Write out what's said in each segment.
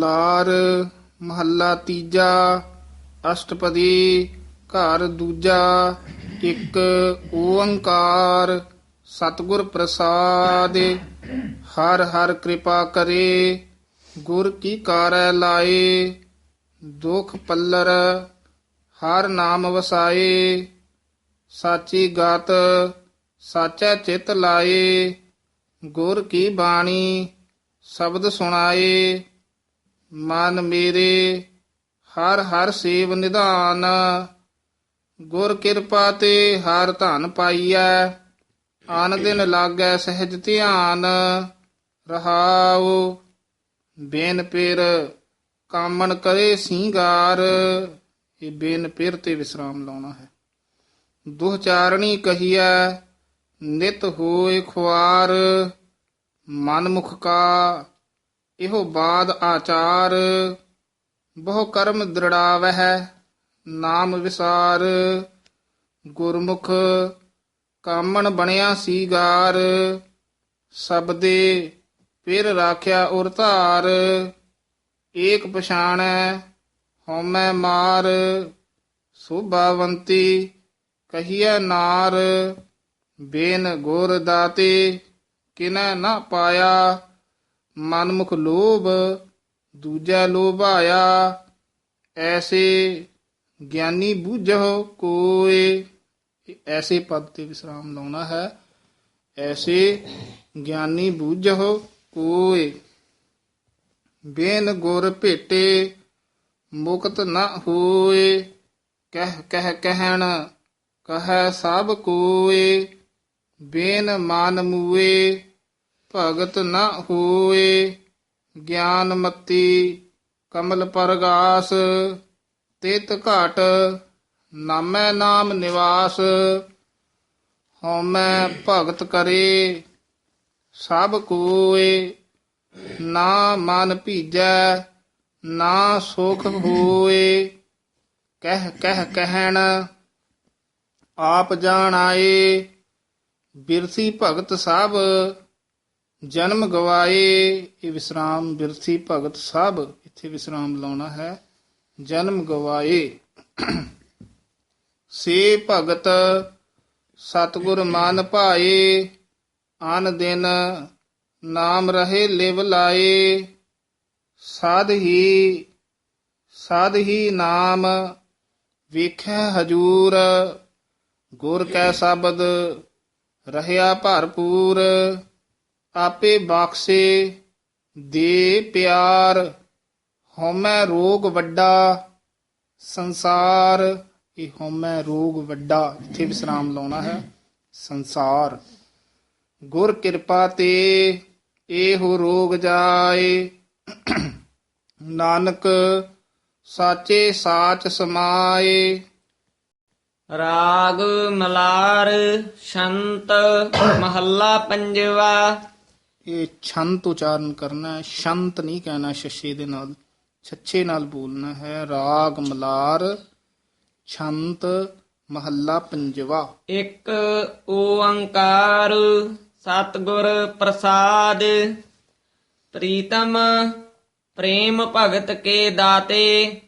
ਲਾਰ ਮਹੱਲਾ ਤੀਜਾ, ਅਸ਼ਟਪਦੀ ਘਰ ਦੂਜਾ, ਇੱਕ ਓੰਕਾਰ। ਸਤਿਗੁਰ ਪ੍ਰਸਾਦ, ਹਰ ਹਰ ਕਿਰਪਾ ਕਰੇ, ਗੁਰ ਕੀ ਕਾਰੈ ਲਾਏ, ਦੁਖ ਪੱਲਰ ਹਰ ਨਾਮ ਵਸਾਏ। ਸਾਚੀ ਗਤ ਸਾਚਾ ਚਿਤ ਲਾਏ, ਗੁਰ ਕੀ ਬਾਣੀ, ਸ਼ਬਦ ਸੁਣਾਏ। ਮਨ ਮੇਰੇ, ਹਰ ਹਰ ਸੇਵ ਨਿਧਾਨ। ਗੁਰ ਕਿਰਪਾ ਤੇ ਹਰ ਧਨ ਪਾਈਐ ਆਨ ਦਿਨ ਲਾਗੈ ਸਹਿਜ ਧਿਆਨ। ਰਹਾਉ, ਬੇਨ ਪੇਰ ਕਾਮਣ ਕਰੇ ਸਿੰਗਾਰ। ਇਹ ਬੇਨ ਪਿਰ ਤੇ ਵਿਸਰਾਮ ਲਾਉਣਾ ਹੈ। ਦੁਹਚਾਰਣੀ ਕਹੀਐ, ਨਿਤ ਹੋਏ ਖੁਆਰ। ਮਨਮੁਖ ਕਾ ਇਹੋ ਬਾਦ ਆਚਾਰ, ਬਹੁ ਕਰਮ ਦ੍ਰਿੜਾਵਹਿ, ਨਾਮ ਵਿਸਾਰ। ਗੁਰਮੁਖ ਕਾਮਣ ਬਣਿਆ ਸੀਗਾਰ ਸਬਦੇ ਫਿਰ ਰਾਖਿਆ ਉਰ ਧਾਰ। ਏਕ ਪਛਾਣੈ, ਹਉਮੈ ਮਾਰ। ਸੋਭਾਵੰਤੀ ਕਹੀਐ ਨਾਰ। ਬੇਨ ਗੁਰ ਦਾਤੇ, ਕਿਨੈ ਨਾ ਪਾਇਆ। ਮਨਮੁਖ ਲੋਭ, ਦੂਜਾ ਲੋਭਾਇਆ, ਐਸੇ ਗਿਆਨੀ ਬੂਝੋ ਕੋਏ। ਇਹ ਐਸੇ ਪਦ ਤੇ ਵਿਸਰਾਮ ਲਾਉਣਾ ਹੈ। ਐਸੇ ਗਿਆਨੀ ਬੂਝੋ ਕੋਏ। ਬੇਨ ਗੁਰ ਭੇਟੇ, ਮੁਕਤ ਨਾ ਹੋਏ। ਕਹਿ ਕਹਿ, ਕਹਿਣ, ਕਹੈ ਸਭ ਕੋਏ। ਬੇਨ ਮਾਨ ਮੂਏ ਭਗਤ ਨਾ ਹੋਏ, ਗਿਆਨਮਤੀ ਕਮਲ ਪਰਗਾਸ, ਤਿਤ ਘਟ ਨਾਮੈ ਨਾਮ ਨਿਵਾਸ, ਹਉਮੈ ਭਗਤ ਕਰੇ, ਸਭ ਕੋਏ, ਨਾ ਮਨ ਭੀਜੈ, ਨਾ ਸੁਖ ਹੋਏ, ਕਹਿ ਕਹਿ ਕਹਿਣ, ਆਪ ਜਾਣ ਆਏ ਬਿਰਸੀ ਭਗਤ ਸਭ ਜਨਮ ਗਵਾਏ, ਇਹ ਵਿਸਰਾਮ ਬਿਰਸੀ ਭਗਤ ਸਭ, ਇੱਥੇ ਵਿਸਰਾਮ ਲਾਉਣਾ ਹੈ। ਜਨਮ ਗਵਾਏ, ਸੇ ਭਗਤ ਸਤਗੁਰ ਮਨ ਭਾਏ, ਆਨ ਦਿਨ ਨਾਮ ਰਹੇ ਲਿਵ ਲਾਏ। ਸਾਧ ਹੀ ਸਾਧ ਹੀ ਨਾਮ ਵੇਖੈ ਹਜੂਰ, ਗੁਰ ਕੈ ਸ਼ਬਦ, ਰਹਿਆ ਭਰਪੂਰ। ਆਪੇ ਬਖਸ਼ੇ ਦੇ ਪਿਆਰ, ਹਉਮੈ ਰੋਗ ਵੱਡਾ, ਸੰਸਾਰ, ਇਹ ਹਉਮੈ ਰੋਗ ਵੱਡਾ ਇੱਥੇ ਵਿਸਰਾਮ ਲਾਉਣਾ ਹੈ, ਸੰਸਾਰ। ਗੁਰ ਕਿਰਪਾ ਤੇ ਇਹੋ ਰੋਗ ਜਾਏ। ਨਾਨਕ ਸਾਚੇ ਸਾਚ ਸਮਾਏ। ਰਾਗ ਮਲਾਰ, ਸ਼ੰਤ, ਮਹੱਲਾ ਪੰਜਵਾ ਇਹ ਛੰਤ ਉਚਾਰਨ ਕਰਨਾ ਹੈ ਸ਼ੰਤ ਨਹੀਂ ਕਹਿਣਾ ਸ਼ਸ਼ੇ ਦੇ ਨਾਲ ਛੱਛੇ ਨਾਲ ਬੋਲਣਾ ਹੈ ਰਾਗ ਮਲਾਰ ਛੰਤ ਮਹੱਲਾ ਪੰਜਵਾ। ਇੱਕ ਓੰਕਾਰ ਸਤਿਗੁਰ ਪ੍ਰਸਾਦ ਪ੍ਰੀਤਮ ਪ੍ਰੇਮ ਭਗਤ ਕੇ ਦਾਤੇ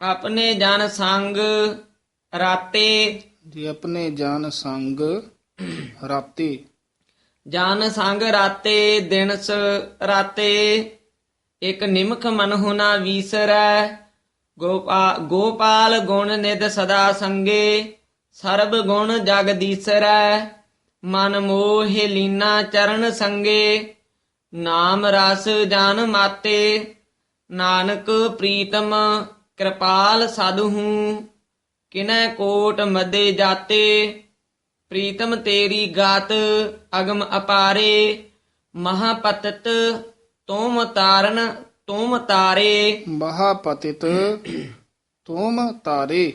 ਆਪਣੇ ਜਨ ਸੰਗ ਰਾਤੇ। ਜੇ ਆਪਣੇ ਜਨ ਸੰਗ ਰਾਤੇ। ਜਨ ਸੰਗ ਰਾਤੇ ਦਿਨਸ ਰਾਤੇ। ਇਕ ਨਿਮਖ ਮਨ ਹੁਨਾ ਵੀਸਰੈ। ਗੋਪਾ, ਗੋਪਾਲ ਗੁਣ ਨਿਦ ਸਦਾ ਸੰਗੇ। ਸਰਬ ਗੁਣ ਜਗਦੀਸਰੈ ਮਨ ਮੋਹਿ ਲੀਨਾ ਚਰਨ ਸੰਗੇ। ਨਾਮ ਰਸ ਜਨ ਮਾਤੇ। ਨਾਨਕ ਪ੍ਰੀਤਮ ਕਿਰਪਾਲ ਸਾਧੂ। ਕਿਨੈ ਕੋਟ ਮਦੇ ਜਾਤੇ। ਪ੍ਰੀਤਮ ਤੇਰੀ ਗਾਤ ਅਗਮ ਅਪਾਰੇ ਮਹਾਪਤਿਤ ਤੁਮ ਤਾਰਨ ਤੁਮ ਤਾਰੇ। ਮਹਾਪਤਿਤ ਤੁਮ ਤਾਰੇ।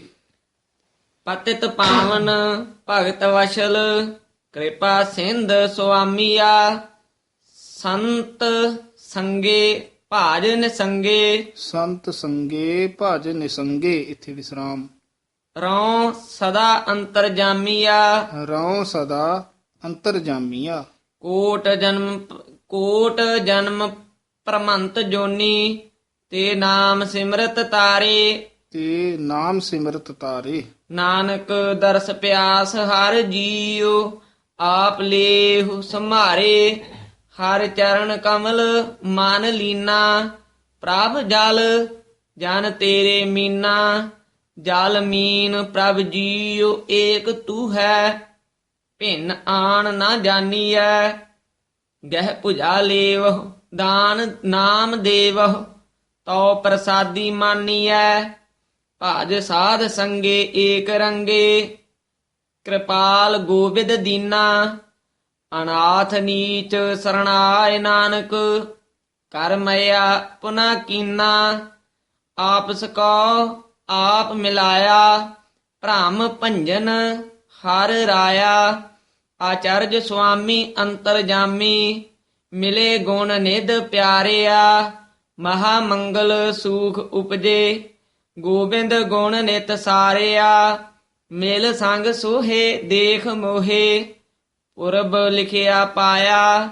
ਪਤਿਤ ਪਾਵਨ ਭਗਤ ਵਸ਼ਲ ਕਿਰਪਾ ਸਿੰਧ ਸੁਆਮੀਆ। ਸੰਤ ਸੰਗੇ ਭਾਜਨ ਸੰਗੇ ਸੰਤ ਸੰਗੇ ਭਜ ਨਿਸੰਗੇ ਇੱਥੇ ਵਿਸਰਾਮ। ਰਉ ਸਦਾ ਅੰਤਰਜਾਮੀਆ। ਰਉ ਸਦਾ ਅੰਤਰਜਾਮੀਆ। ਕੋਟ ਜਨਮ ਕੋਟ ਜਨਮ ਪ੍ਰਮੰਤ ਜੋਨੀ। ਤੇ ਨਾਮ ਸਿਮਰਤ ਤਾਰੇ। ਤੇ ਨਾਮ ਸਿਮਰਤ ਤਾਰੇ। ਨਾਨਕ ਦਰਸ ਪਿਆਸ ਹਰ ਜੀਉ ਆਪ ਲੇਹੁ ਸੰਭਾਰੇ। ਹਰ ਚਰਨ ਕਮਲ ਮਨ ਲੀਨਾ ਪ੍ਰਭ ਜਲ ਜਨ ਤੇਰੇ ਮੀਨਾ। ਜਲ ਮੀਨ ਪ੍ਰਭ ਜੀਉ ਏਕ ਤੂ ਹੈ, ਭਿੰਨ ਆਣ ਨਾ ਜਾਣੀਐ ਗਹਿ ਭੁਜਾ ਲੇਵ ਦਾਨ ਨਾਮ ਦੇਵ ਤਉ ਪ੍ਰਸਾਦੀ ਮਾਨੀਐ। ਭਾਜ ਸਾਧ ਸੰਗੇ ਏਕ ਰੰਗੇ, ਕਿਰਪਾਲ ਗੋਬਿੰਦ ਦੀਨਾ। ਅਨਾਥ ਨੀਚ ਸਰਣਾਏ ਨਾਨਕ ਕਰ ਮਇਆ ਪੁਨਾ ਕੀਨਾ। ਆਪਸ ਕੋ ਆਪ ਮਿਲਾਇਆ, ਭ੍ਰਮ ਭੰਜਨ ਹਰ ਰਾਇਆ। ਆਚਰਜ ਸੁਆਮੀ ਅੰਤਰਜਾਮੀ ਮਿਲੇ ਗੁਣ ਨਿਧ ਪਿਆਰਿਆ। ਮਹਾ ਮੰਗਲ ਸੂਖ ਉਪਜੇ, ਗੋਬਿੰਦ ਗੁਣ ਨਿਤ ਸਾਰਿਆ। ਮਿਲ ਸੰਗ ਸੋਹੇ ਦੇਖ ਮੋਹੇ, ਪੁਰਬ ਲਿਖਿਆ ਪਾਇਆ।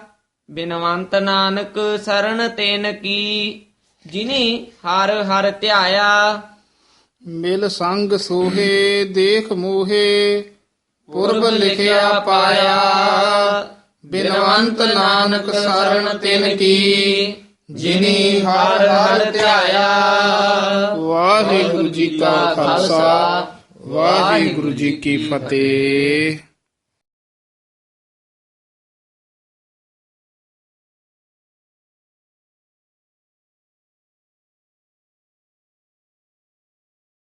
ਬਿਨਵੰਤ ਨਾਨਕ ਸਰਣ ਤੈਨ ਕੀ, ਜਿਨੀ ਹਰ ਹਰ ਧਿਆਇਆ। ਮਿਲ ਸੰਗ ਸੋਹੇ, ਦੇਖ ਮੋਹੇ, ਪੁਰਬ ਲਿਖਿਆ ਪਾਇਆ। ਬਿਨਵੰਤ ਨਾਨਕ ਸਰਣ ਤਿਨ ਕੀ, ਜਿਨੀ ਹਰ ਹਰ ਧਿਆਇਆ। ਵਾਹਿਗੁਰੂ ਜੀ ਕਾ ਖਾਲਸਾ, ਵਾਹਿਗੁਰੂ ਜੀ ਕੀ ਫਤਿਹ।